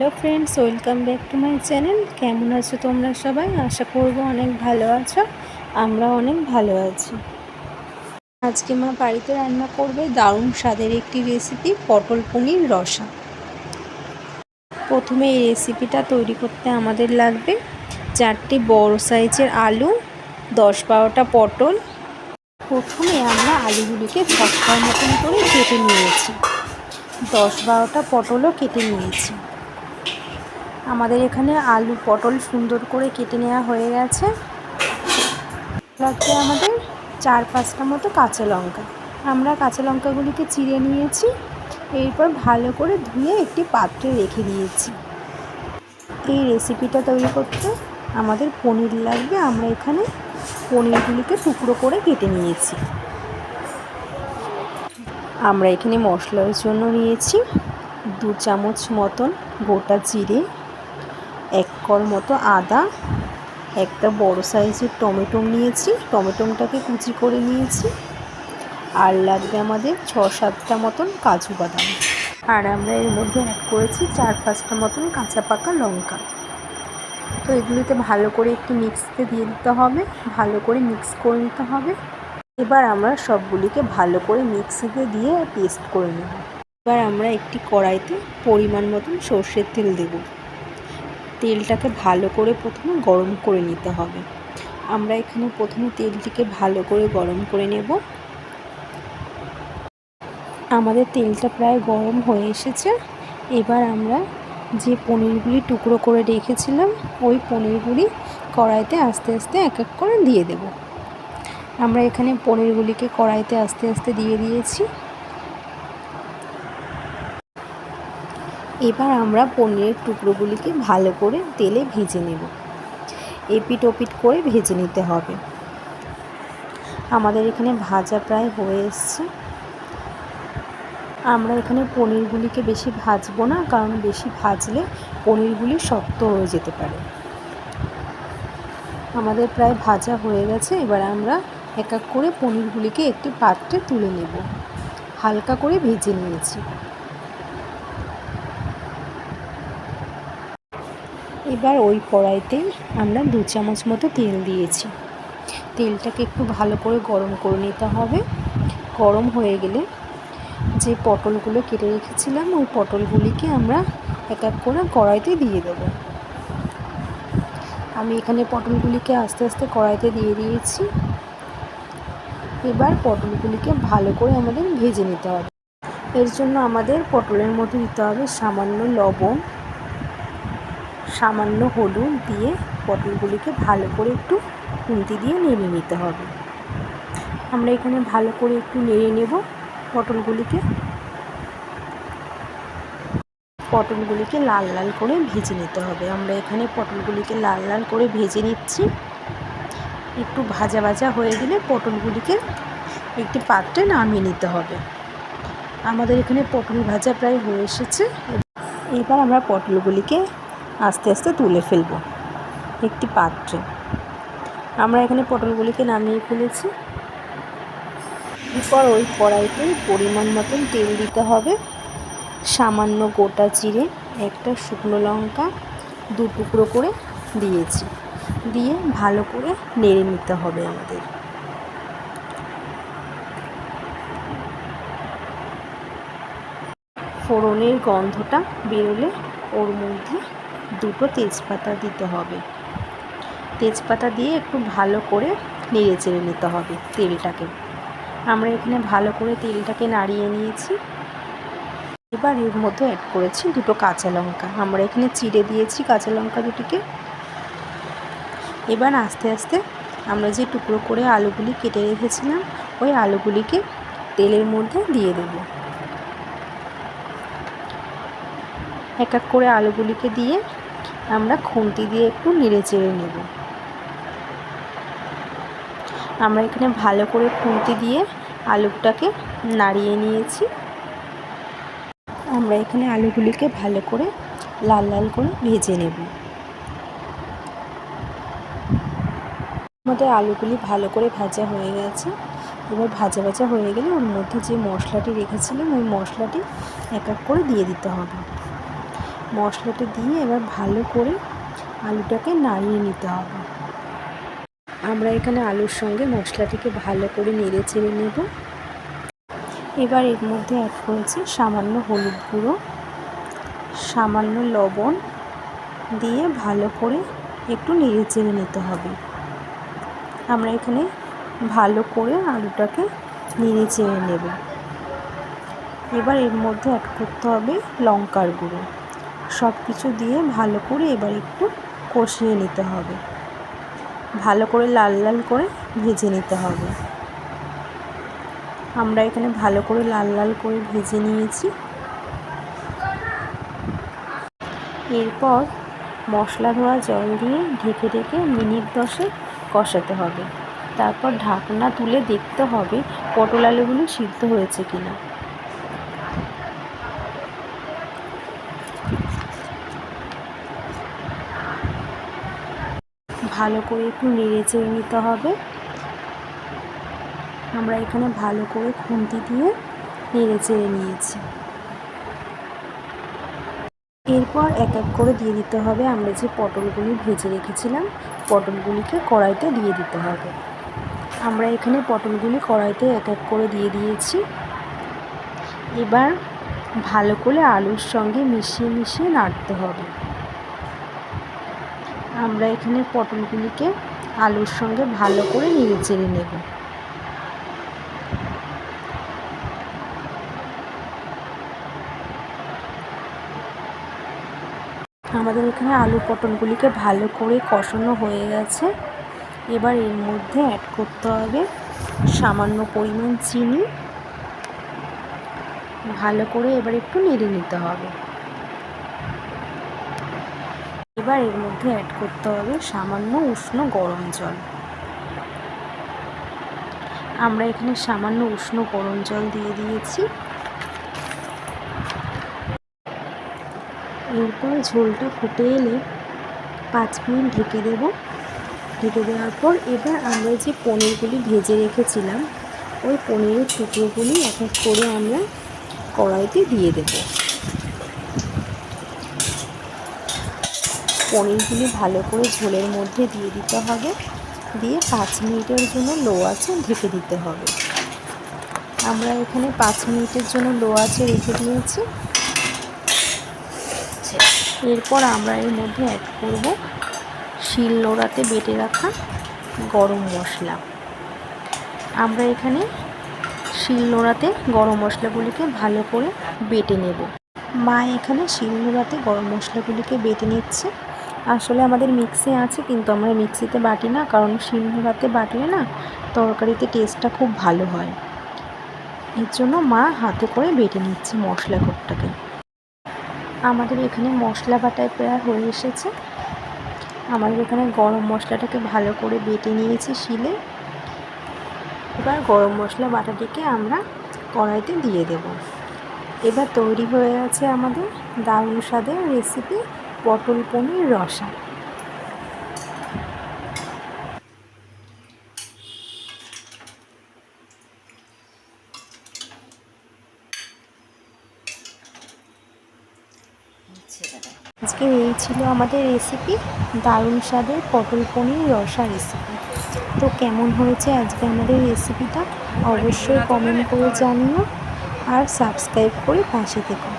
Hello friends welcome back to my channel কেমন আছো তোমরা সবাই? আশা করব অনেক ভালো আছো আমরা অনেক ভালো আছি। আজকে মা বাড়িতে রান্না করবে দারুণ স্বাদের একটি রেসিপি পটল পনির রসা। প্রথমে এই রেসিপিটা তৈরি করতে আমাদের লাগবে চারটি বড় সাইজের আলু, দশ বারোটা পটল। প্রথমে আমরা আলুগুলিকে ছক্কার মতন করে কেটে নিয়েছি। দশ বারোটা পটলও কেটে নিয়েছি। আমাদের এখানে আলু পটল সুন্দর করে কেটে নেওয়া হয়ে গেছে। লাগবে আমাদের চার পাঁচটা মতো কাঁচা লঙ্কা। আমরা কাঁচা লঙ্কাগুলিকে চিড়ে নিয়েছি, এরপর ভালো করে ধুয়ে একটি পাত্রে রেখে দিয়েছি। এই রেসিপিটা তৈরি করতে আমাদের পনির লাগবে। আমরা এখানে পনিরগুলিকে টুকরো করে কেটে নিয়েছি। আমরা এখানে মশলার জন্য নিয়েছি দু চামচ মতন গোটা জিরে এক কর মতো আদা, একটা বড় সাইজের টমেটো নিয়েছি। টমেটোটাকে কুচি করে নিয়েছি। আর লাগবে আমাদের ছ সাতটা মতন কাজু বাদাম। আর আমরা এর মধ্যে অ্যাড করেছি চার পাঁচটা মতন কাঁচা পাকা লঙ্কা। তো এগুলিতে ভালো করে একটু মিক্সতে দিয়ে দিতে হবে, ভালো করে মিক্স করে নিতে হবে। এবার আমরা সবগুলিকে ভালো করে মিক্সিতে দিয়ে পেস্ট করে নেব। এবার আমরা একটি কড়াইতে পরিমাণ মতন সর্ষের তেল দেবো। তেলটাকে ভালো করে প্রথমে গরম করে নিতে হবে। আমরা এখানে প্রথমে তেলটিকে ভালো করে গরম করে নেব। আমাদের তেলটা প্রায় গরম হয়ে এসেছে। এবার আমরা যে পনিরগুলি টুকরো করে রেখেছিলাম, ওই পনিরগুলি কড়াইতে আস্তে আস্তে এক এক করে দিয়ে দেব। আমরা এখানে পনিরগুলিকে কড়াইতে আস্তে আস্তে দিয়ে দিয়েছি। এবার আমরা পনিরের টুকরোগুলিকে ভালো করে তেলে ভেজে নেব। এপিট ওপিট করে ভেজে নিতে হবে। আমাদের এখানে ভাজা প্রায় হয়ে এসছে। আমরা এখানে পনিরগুলিকে বেশি ভাজবো না, কারণ বেশি ভাজলে পনিরগুলি শক্ত হয়ে যেতে পারে। আমাদের প্রায় ভাজা হয়ে গেছে, এবার আমরা এক এক করে পনিরগুলিকে একটি পাত্রে তুলে নেব। হালকা করে ভেজে নিয়েছি। এবার ওই কড়াইতে আমরা দু চামচ মতো তেল দিয়েছি। তেলটাকে একটু ভালো করে গরম করে নিতে হবে। গরম হয়ে গেলে যে পটলগুলো কেটে রেখেছিলাম, ওই পটলগুলিকে আমরা এক এক করে কড়াইতে দিয়ে দেবো। আমি এখানে পটলগুলিকে আস্তে আস্তে কড়াইতে দিয়ে দিয়েছি। এবার পটলগুলিকে ভালো করে আমাদের ভেজে নিতে হবে। এর জন্য আমাদের পটলের মধ্যে দিতে হবে সামান্য লবণ। সামান্য হলুদ দিয়ে পটলগুলিকে ভালো করে একটু খুন্তি দিয়ে নেড়ে নিতে হবে। আমরা এখানে ভালো করে একটু নেড়ে নেব পটলগুলিকে। পটলগুলিকে লাল লাল করে ভেজে নিতে হবে। আমরা এখানে পটলগুলিকে লাল লাল করে ভেজে নিচ্ছি। একটু ভাজা ভাজা হয়ে গেলে পটলগুলিকে একটি পাত্রে নামিয়ে নিতে হবে। আমাদের এখানে পটল ভাজা প্রায় হয়ে এসেছে। এবার আমরা পটলগুলিকে আস্তে আস্তে তুলে ফেলব। একটি পাত্রে। আমরা এখানে পটলগুলিকে নামিয়ে ফেলেছি। এরপর ওই কড়াইতে পরিমাণ মতন তেল দিতে হবে। সামান্য গোটা চিড়ে একটা শুকনো লঙ্কা, দু টুকরো করে দিয়েছি। দিয়ে ভালো করে নেড়ে নিতে হবে আমাদের। ফোড়নের গন্ধটা বেরোলে ওর মধ্যে দুটো তেজপাতা দিতে হবে। তেজপাতা দিয়ে একটু ভালো করে নেড়ে চেড়ে নিতে হবে তেলটাকে। আমরা এখানে ভালো করে তেলটাকে নাড়িয়ে নিয়েছি। এবার এর মধ্যে অ্যাড করেছি দুটো কাঁচা লঙ্কা। আমরা এখানে চিড়ে দিয়েছি কাঁচা লঙ্কা দুটিকে। এবার আস্তে আস্তে আমরা যে টুকরো করে আলুগুলি কেটে রেখেছিলাম, ওই আলুগুলিকে তেলের মধ্যে দিয়ে দেব। এক এক করে আলুগুলিকে দিয়ে আমরা খুন্তি দিয়ে একটু নেড়ে চেড়ে নেব। আমরা এখানে ভালো করে খুন্তি দিয়ে আলুটাকে নাড়িয়ে নিয়েছি। আমরা এখানে আলুগুলিকে ভালো করে লাল লাল করে ভেজে নেব। আমাদের আলুগুলি ভালো করে ভাজা হয়ে গেছে। এবার ভাজা ভাজা হয়ে গেলে ওর মধ্যে যে মশলাটি রেখেছিলাম, ওই মশলাটি এক এক করে দিয়ে দিতে হবে। মশলাটা দিয়ে এবার ভালো করে আলুটাকে নাড়িয়ে নিতে হবে। আমরা এখানে আলুর সঙ্গে মশলাটিকে ভালো করে নেড়ে চেড়ে নেব। এবার এর মধ্যে অ্যাড করেছি সামান্য হলুদ গুঁড়ো, সামান্য লবণ দিয়ে ভালো করে একটু নেড়ে চেড়ে নিতে হবে। আমরা এখানে ভালো করে আলুটাকে নেড়ে চেড়ে নেব। এবার এর মধ্যে অ্যাড করতে হবে লঙ্কার গুঁড়ো। সব কিছু দিয়ে ভালো করে এবার একটু কষিয়ে নিতে হবে। ভালো করে লাল লাল করে ভেজে নিতে হবে। আমরা এখানে ভালো করে লাল লাল করে ভেজে নিয়েছি। এরপর মশলা ধোয়া জল দিয়ে ঢেকে ঢেকে মিনিট দশে কষাতে হবে। তারপর ঢাকনা তুলে দেখতে হবে পটল আলুগুলো সিদ্ধ হয়েছে কিনা। ভালো করে একটু নেড়ে চেড়ে নিতে হবে। আমরা এখানে ভালো করে খুন্তি দিয়ে নেড়ে চেড়ে নিয়েছি। এরপর এক এক করে দিয়ে দিতে হবে। আমরা যে পটলগুলি ভেজে রেখেছিলাম, পটলগুলিকে কড়াইতে দিয়ে দিতে হবে। আমরা এখানে পটলগুলি কড়াইতে এক এক করে দিয়ে দিয়েছি। এবার ভালো করে আলুর সঙ্গে মিশিয়ে মিশিয়ে নাড়তে হবে। আমরা এখানে পটলগুলিকে আলুর সঙ্গে ভালো করে নেড়ে চেড়ে নেব। আমাদের এখানে আলু পটলগুলিকে ভালো করে কষানো হয়ে গেছে। এবার এর মধ্যে অ্যাড করতে হবে সামান্য পরিমাণ চিনি। ভালো করে এবার একটু নেড়ে নিতে হবে। এবার এর মধ্যে অ্যাড করতে হবে সামান্য উষ্ণ গরম জল। আমরা এখানে সামান্য উষ্ণ গরম জল দিয়ে দিয়েছি। এরপর ঝোলটা ফুটে এলে পাঁচ মিনিট ঢেকে দেব। ঢেকে দেওয়ার পর এবার আমরা যে পনিরগুলি ভেজে রেখেছিলাম, ওই পনিরের টুকরোগুলি এক এক করে আমরা কড়াইতে দিয়ে দেব। পনিরগুলি ভালো করে ঝোলের মধ্যে দিয়ে দিতে হবে। দিয়ে পাঁচ মিনিটের জন্য লো আছে ঢেকে দিতে হবে। আমরা এখানে পাঁচ মিনিটের জন্য লো আছে রেখে দিয়েছি। এরপর আমরা এর মধ্যে অ্যাড করব শিল নোড়াতে বেটে রাখা গরম মশলা। আমরা এখানে শিল নোড়াতে গরম মশলাগুলিকে ভালো করে বেটে নেব। মা এখানে শিল নোড়াতে গরম মশলাগুলিকে বেটে নিচ্ছে। আসলে আমাদের মিক্সি আছে, কিন্তু আমরা মিক্সিতে বাটি না, কারণ শিল নোড়াতে বাটলে না তরকারিতে টেস্টটা খুব ভালো হয়। এর জন্য মা হাতে করে বেটে নিচ্ছে মশলা কোটটাকে আমাদের এখানে মশলা বাটায় প্রায় হয়ে এসেছে। আমাদের এখানে গরম মশলাটাকে ভালো করে বেটে নিয়েছি শিলে। এবার গরম মশলা বাটাটিকে আমরা কড়াইতে দিয়ে দেব। এবার তৈরি হয়ে আছে আমাদের দারুণ স্বাদের রেসিপি পটল পনির, রসা আজকে এই ছিল আমাদের রেসিপি দারুণ স্বাদের পটল পনির, রসা রেসিপি তো কেমন হয়েছে আজকে আমাদের রেসিপিটা অবশ্যই কমেন্ট করে জানিও আর সাবস্ক্রাইব করে পাশে থেকো।